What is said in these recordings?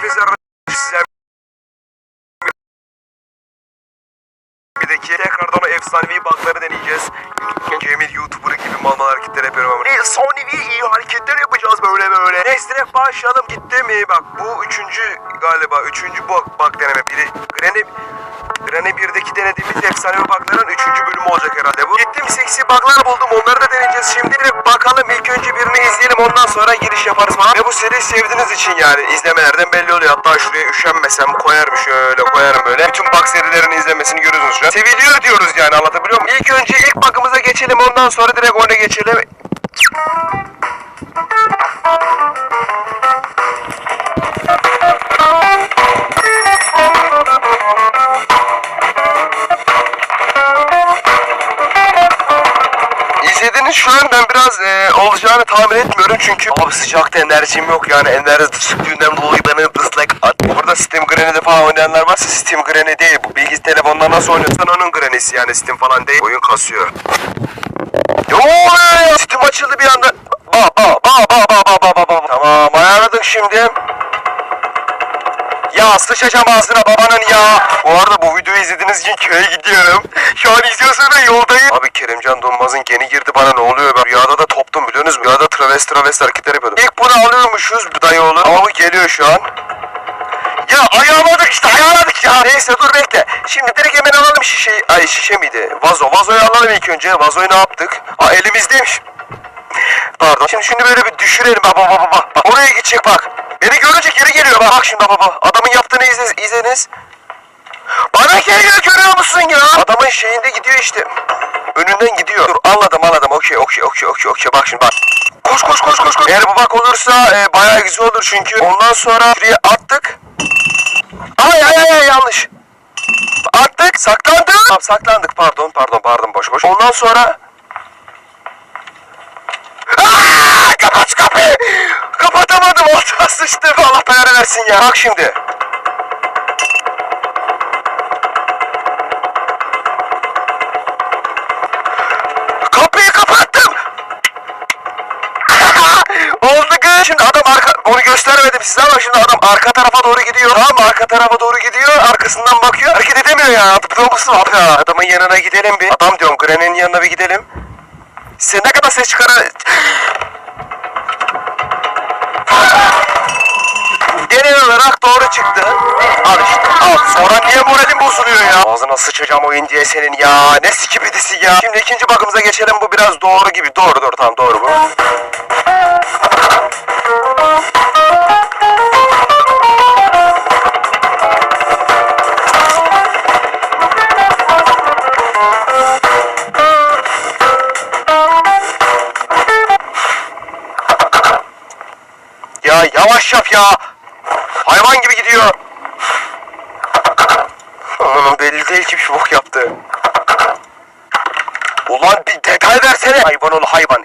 Hepinize sizler bir de ki tekrardan o efsanevi bug'ları deneyeceğiz. Cemil YouTuber gibi mal hareketler yapıyorum ama. Efsanevi iyi hareketler yapacağız böyle böyle. Neyse direkt başlayalım gitti mi? Bak bu üçüncü galiba. Üçüncü bug, bug deneme. Biri Granny... Granny 1'deki denediğimiz efsanevi bug'ların üçüncü bölümü olacak herhalde bu. Gittim seksi bug'lar buldum. Onları da deneyeceğiz. Şimdi direkt bakalım. ilk önce birini izleyelim. Ondan sonra giriş yaparız falan. Ve bu seriyi sevdiğiniz için yani izlemelerden belli oluyor. Hatta şuraya üşenmesem koyarım şöyle koyarım böyle. Bütün bug serilerini izlemesini görüyorsunuz şu an. Seviliyor diyoruz yani anlatabiliyor muyum? İlk önce ilk bug'ımıza geçelim. Ondan sonra direkt ona geçelim. İzlediğiniz şu an ben biraz e, olacağını tahmin etmiyorum çünkü abi sıcakta enerjim yok yani enerji düşüklüğünden dolayı beni dislike at. Burada Steam Granny'de falan oynayanlar varsa Steam Granny değil bu. Bilgis telefonla nasıl oynuyorsan onun Granny'si yani Steam falan değil. Oyun kasıyor. Yo ya Steam açıldı bir anda. Ba ba ba ba ba ba ba ba ba. Tamam ayarladık şimdi. Ya sıçacağım ağzına babanın ya. Bu arada bu videoyu izlediğiniz için köye gidiyorum. Şu an izliyorsanız da yoldayım. Abi Kerimcan Donmaz'ın geni girdi bana ne oluyor ben rüyada da toptum biliyorsunuz mu? Rüyada travesti travesti hareketler yapıyordum. İlk bunu alıyormuşuz dayı oğlu. Ama bu geliyor şu an. Ya ayarladık işte ayarladık ya. Neyse dur bekle. Şimdi direkt hemen alalım şişeyi. Ay şişe miydi? Vazo. Vazoyu alalım ilk önce. Vazoyu ne yaptık? Aa elimizdeymiş. Pardon. Şimdi şunu böyle bir düşürelim. Bak bak bak. Bak oraya gidecek bak. Beni görünce geri geliyor. Bak şimdi bak. Adamın yaptığını izle, izleniz. Bana geliyor görüyor musun ya? Adamın şeyinde gidiyor işte. Önünden gidiyor. Dur anladım anladım. Okey okey okey okey okey. Bak şimdi bak. Koş koş koş koş koş. Eğer bu bak olursa e, bayağı güzel olur çünkü. Ondan sonra şuraya attık. Ay ay ay ay yanlış. Attık saklandık. Tamam saklandık pardon pardon pardon boş boş. Ondan sonra Kapat kapıyı. Kapatamadım. Altıma sıçtım. Allah belanı versin ya. Bak şimdi. Kapıyı kapattım. Oldu kız. Şimdi adam arka... Onu göstermedim size ama şimdi adam arka tarafa doğru gidiyor. Tamam? Arka tarafa doğru gidiyor. Arkasından bakıyor. Hareket edemiyor ya. Ya? Adamın yanına gidelim bir. Adam diyorum Granny'nin yanına bir gidelim. Sen ne kadar ses çıkar... Genel olarak doğru çıktı. Al işte. Al. Sonra niye moralim bozuluyor ya? Ağzına sıçacağım oyun diye senin ya. Ne sikibidisi ya. Şimdi ikinci bakımıza geçelim. Bu biraz doğru gibi. Doğru doğru tamam doğru bu.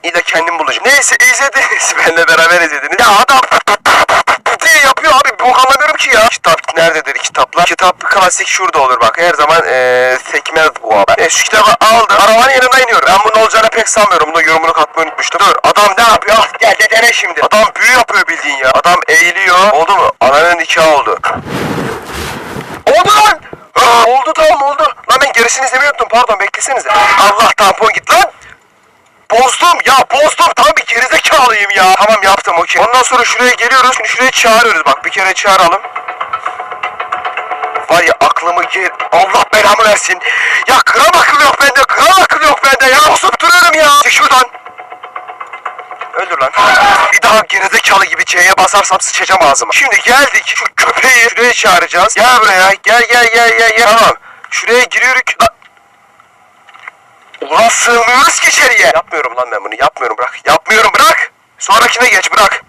İlla kendim bulacağım. Neyse izlediniz. Benle beraber izlediniz. Ya adam diye yapıyor abi. Bok anlamıyorum ki ya. Kitap nerededir kitaplar? Kitap klasik şurada olur bak. Her zaman eee sekmez bu abi. E, şu kitabı aldım. Arabanın yanına iniyorum. Ben bunun olacağını pek sanmıyorum. Bunda yorumunu katmayı unutmuştum. Dur adam ne yapıyor? Ah, Gel de dene şimdi. Adam büyü yapıyor bildiğin ya. Adam eğiliyor. Oldu mu? Ananın nikahı oldu. Oldu lan! Aa, oldu tamam oldu. Lan ben gerisini izlemeyi unuttum. Pardon beklesenize. Allah tampon git lan. Bozdum ya bozdum tam bir gerizekalıyım ya. Tamam yaptım okey. Ondan sonra şuraya geliyoruz. Şimdi şuraya çağırıyoruz bak bir kere çağıralım. Var ya aklımı ger... Allah belamı versin. Ya gram akıl yok bende gram akıl yok bende ya. Bozup duruyorum ya. Çık şuradan. Öldür lan. Bir daha gerizekalı gibi C'ye basarsam sıçacağım ağzıma. Şimdi geldik şu köpeği şuraya çağıracağız. Gel buraya gel gel gel gel gel. Tamam. Şuraya giriyoruz. Lan. Ulan sığmıyoruz ki içeriye. Yapmıyorum lan ben bunu yapmıyorum bırak. Yapmıyorum bırak. Sonrakine geç bırak.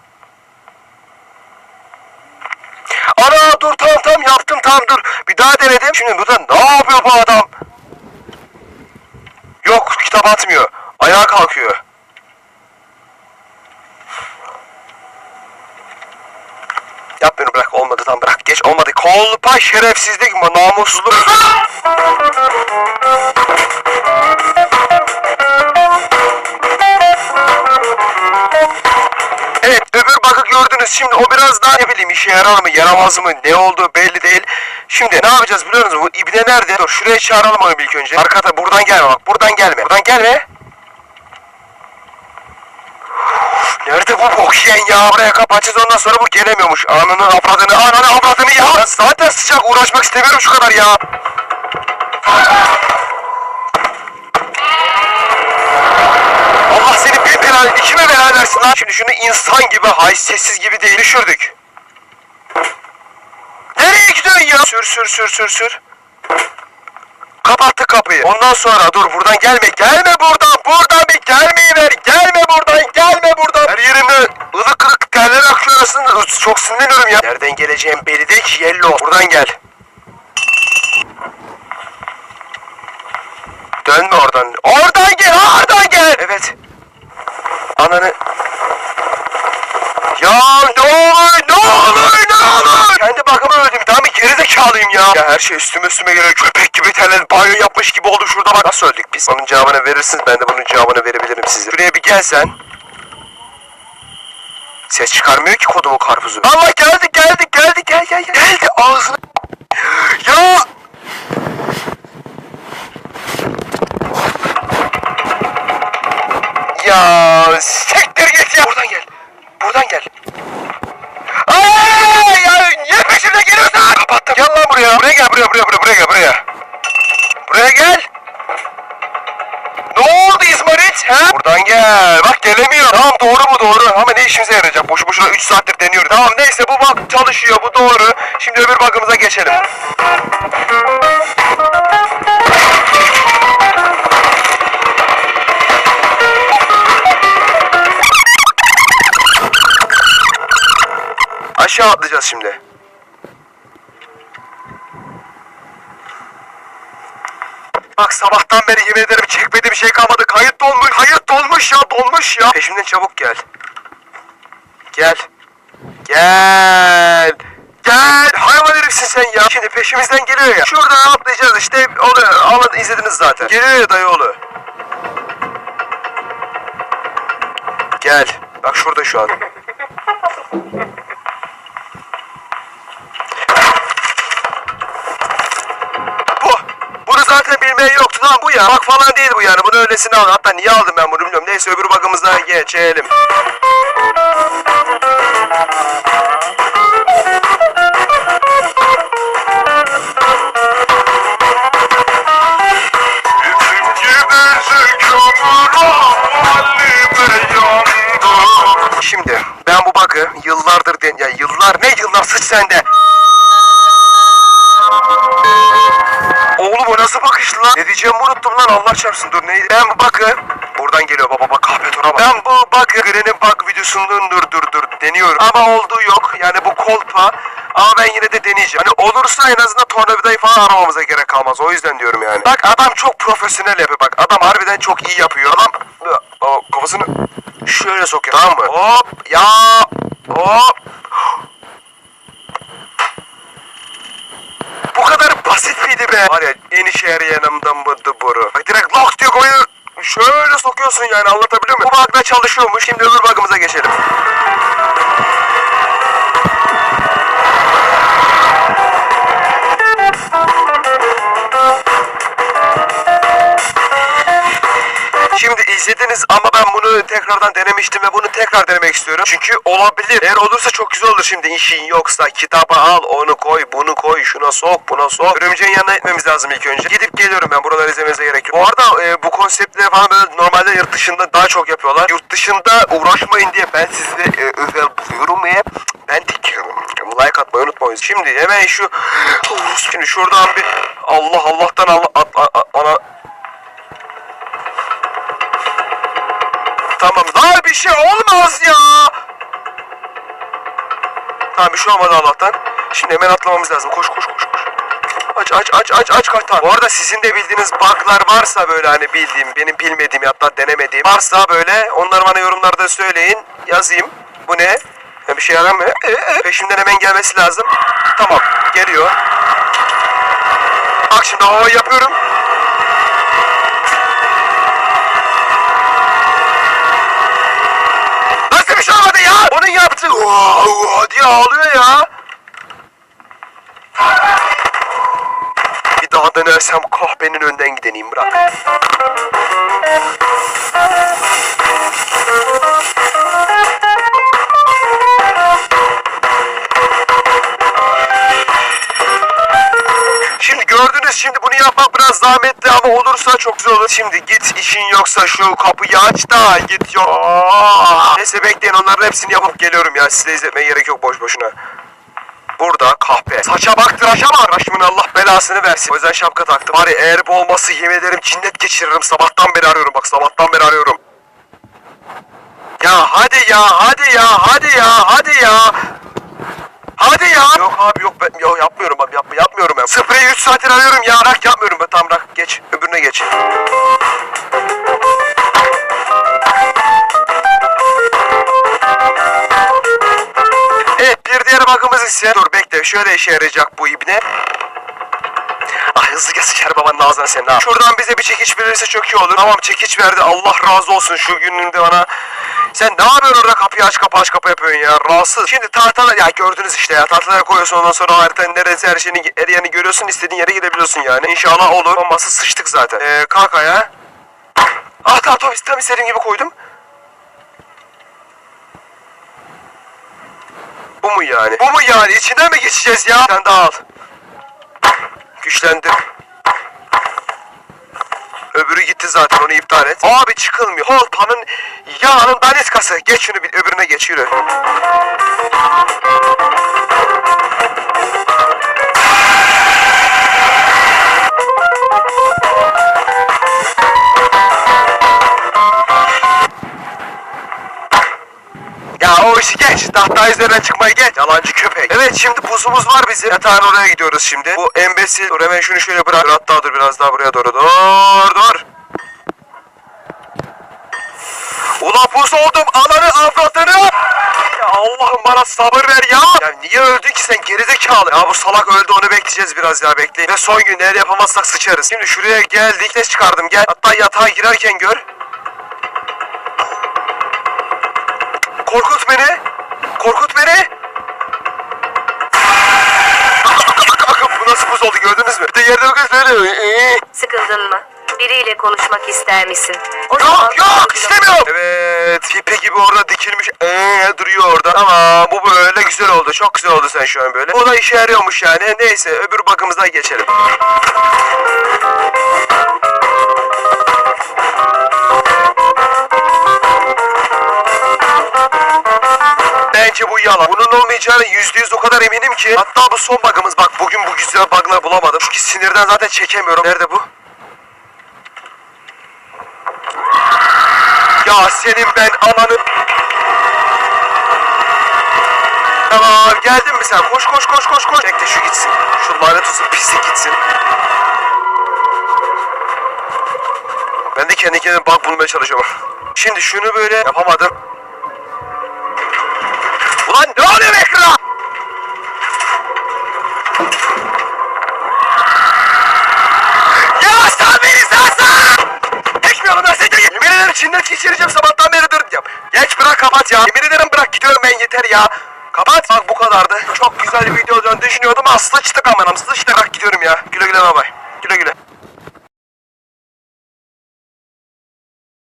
Ana dur tamam tamam yaptım tamam dur. Bir daha denedim. Şimdi burada ne yapıyor bu adam? Yok kitap atmıyor. Ayağa kalkıyor. Yapmıyorum bırak olmadı tamam bırak geç olmadı. Kolpa şerefsizlik namussuzluk. Gördünüz. Şimdi o biraz daha ne bileyim işe yarar mı yaramaz mı ne olduğu belli değil. Şimdi ne yapacağız biliyor musunuz? Bu ibne nerede? Dur şuraya çağıralım onu ilk önce. Arkada buradan gelme bak buradan gelme. Buradan gelme. Nerede bu bok yiyen ya? Buraya kapatacağız ondan sonra bu gelemiyormuş. Ananı avradını, ananı avradını ya. Ben zaten sıcak uğraşmak istemiyorum şu kadar ya. Bela, ikime bela versin lan. Şimdi şunu insan gibi, haysiyetsiz gibi değil. Düşürdük. Nereye gidiyorsun ya? Sür sür sür sür sür. Kapattık kapıyı. Ondan sonra dur buradan gelme. Gelme buradan. Buradan bir gelmeyi ver. Gelme buradan. Gelme buradan. Her yerimde ılık ılık terler akıyor aslında. Çok sinirleniyorum ya. Nereden geleceğim belli değil ki. Yellow. Buradan gel. Dönme oradan. Oradan gel. Oradan gel. Evet. Ananı. Ya ne olur ne olur ne olur. Kendi bakıma öldüm. Tamam bir gerizekalıyım ya. Ya her şey üstüme üstüme geliyor. Köpek gibi terledim. Banyo yapmış gibi oldum şurada bak. Nasıl öldük biz? Onun cevabını verirsiniz. Ben de bunun cevabını verebilirim size. Şuraya bir gelsen. Ses çıkarmıyor ki kodumu karpuzu. Allah geldi geldi geldi gel gel gel. Geldi ağzına. Ya Ya siktir git ya. Buradan gel. Buradan gel. Ay ya niye peşimde geliyorsun? Kapattım. Gel lan buraya. Buraya gel buraya buraya buraya buraya gel buraya. Buraya gel. Ne oldu İzmarit? He? Buradan gel. Bak gelemiyor. Tamam doğru bu doğru. Ama ne işimize yarayacak? Boşu boşuna 3 saattir deniyoruz. Tamam neyse bu bak çalışıyor. Bu doğru. Şimdi öbür bakımıza geçelim. Aşağı atlayacağız şimdi. Bak sabahtan beri yemin ederim çekmediğim şey kalmadı. Kayıt dolmuş. Kayıt dolmuş ya dolmuş ya. Peşimden çabuk gel. Gel. Gel. Gel. Hayvan herifsin sen ya. Şimdi peşimizden geliyor ya. Şuradan atlayacağız işte. Onu alın izlediniz zaten. Geliyor ya dayıoğlu. Gel. Bak şurada şu an. Ya. Bak falan değil bu yani. Bunu öylesine aldım. Hatta niye aldım ben bunu bilmiyorum. Neyse öbür bakımıza geçelim. Şimdi ben bu bug'ı yıllardır den ya yıllar ne yıllar sıç sende. Oğlum o nasıl bakışlı lan? Ne diyeceğimi unuttum lan Allah çarpsın dur neydi? Ben bu bakı buradan geliyor baba bak kahpe bak. Ben bu bakı Gren'in bak videosundan dur dur dur deniyorum. Ama olduğu yok yani bu kolpa. Ama ben yine de deneyeceğim. Hani olursa en azından tornavidayı falan aramamıza gerek kalmaz. O yüzden diyorum yani. Bak adam çok profesyonel yapıyor. Bak adam harbiden çok iyi yapıyor. Adam kafasını şöyle sokuyor tamam mı? Hop ya hop. Bu kadar basit miydi be? Var ya en işe yarayanımdan bıdı boru. Bak direkt lock diye koyuyor. Şöyle sokuyorsun yani anlatabiliyor muyum? Bu bug'da çalışıyormuş. Şimdi öbür bug'ımıza geçelim. Şimdi izlediniz ama ben bunu tekrardan denemiştim ve bunu tekrar denemek istiyorum. Çünkü olabilir. Eğer olursa çok güzel olur şimdi işin yoksa kitabı al onu koy bunu koy şuna sok buna sok. Örümceğin yanına etmemiz lazım ilk önce. Gidip geliyorum ben buraları izlemenize gerek yok. Bu arada e, bu konseptleri falan böyle normalde yurt dışında daha çok yapıyorlar. Yurt dışında uğraşmayın diye ben size e, özel buluyorum ve ben dikiyorum. Like atmayı unutmayın. Şimdi hemen şu şimdi şuradan bir Allah Allah'tan Allah at, at, ana Tamam. Lan bir şey olmaz ya. Tamam bir şey olmadı Allah'tan. Şimdi hemen atlamamız lazım. Koş koş koş koş. Aç aç aç aç aç kartal. Bu arada sizin de bildiğiniz bug'lar varsa böyle hani bildiğim, benim bilmediğim hatta denemediğim varsa böyle onları bana yorumlarda söyleyin. Yazayım. Bu ne? Ya bir şey yaramıyor. Ee, e, peşimden hemen gelmesi lazım. Tamam. Geliyor. Bak şimdi hava yapıyorum. Ya? Onun yaptığı artık wow, diye ağlıyor ya. Bir daha denersem kahvenin önden gideneyim bırak. Gördünüz şimdi bunu yapmak biraz zahmetli ama olursa çok güzel olur. Şimdi git işin yoksa şu kapıyı aç da git yo. Neyse bekleyin onların hepsini yapıp geliyorum ya. Size izletmeye gerek yok boş boşuna. Burada kahpe. Saça bak tıraşa bak. Tıraşımın Allah belasını versin. O yüzden şapka taktım. Bari eğer bu olması yemin ederim cinnet geçiririm. Sabahtan beri arıyorum bak sabahtan beri arıyorum. Ya hadi ya hadi ya hadi ya hadi ya. Hadi ya. Yok abi yok ben yok yapmıyorum abi yap, yapmıyorum ben. Spreyi 3 saattir arıyorum ya. Bırak yapmıyorum ben tamam bırak geç öbürüne geç. Evet bir diğer bakımız ise dur bekle şöyle işe yarayacak bu ibne. Ah hızlı gel sıçar babanın ağzına senin ha. Şuradan bize bir çekiç verirse çok iyi olur. Tamam çekiç verdi Allah razı olsun şu gününde bana. Sen ne yapıyorsun orada kapıyı aç kapı aç kapı yapıyorsun ya rahatsız. Şimdi tahtalar ya gördünüz işte ya tahtalara koyuyorsun ondan sonra haritanın neresi her şeyini her yerini görüyorsun istediğin yere gidebiliyorsun yani. İnşallah olur. Olmazsa sıçtık zaten. Ee, kalk ayağa. Ah tamam tam istediğim gibi koydum. Bu mu yani? Bu mu yani? İçinden mi geçeceğiz ya? Sen de al. Güçlendir. Öbürü gitti zaten onu iptal et. Abi çıkılmıyor. Holpanın yağının daniskası. Geç şunu bir öbürüne geç yürü. O geç. Tahta üzerine çıkmayı geç. Yalancı köpek. Evet şimdi buzumuz var bizim. Yatağın oraya gidiyoruz şimdi. Bu embesil. Dur hemen şunu şöyle bırak. Dur, Hatta dur biraz daha buraya doğru. Dur dur. Ulan buz oldum. Ananı avradını. Allah'ım bana sabır ver ya. Ya niye öldün ki sen gerizekalı? Ya bu salak öldü onu bekleyeceğiz biraz ya bekleyin. Ve son gün eğer yapamazsak sıçarız. Şimdi şuraya geldik. Ses çıkardım gel. Hatta yatağa girerken gör. Korkut beni. Korkut beni. Bu nasıl buz oldu gördünüz mü? Bir de yerde bakın böyle. Ee. Sıkıldın mı? Biriyle konuşmak ister misin? O Yok yok istemiyorum. Evet pipi gibi orada dikilmiş ee, duruyor orada. Ama bu böyle güzel oldu. Çok güzel oldu sen şu an böyle. Bu da işe yarıyormuş yani. Neyse öbür bakımıza geçelim. Bence bu yalan. Bunun olmayacağını yüzde yüz o kadar eminim ki. Hatta bu son bug'ımız. Bak bugün bu güzel bug'ları bulamadım. Çünkü sinirden zaten çekemiyorum. Nerede bu? Ya senin ben ananı... Tamam geldin mi sen? Koş koş koş koş koş. Bekle şu gitsin. Şu lanet olsun pislik gitsin. Ben de kendi kendime bug bulmaya çalışıyorum. Şimdi şunu böyle yapamadım. Yeter ya. Kapat. Bak bu kadardı. Çok güzel bir video olduğunu düşünüyordum. Aslı sıçtık amanım sıçtık. Bırak gidiyorum ya. Güle güle bay bay.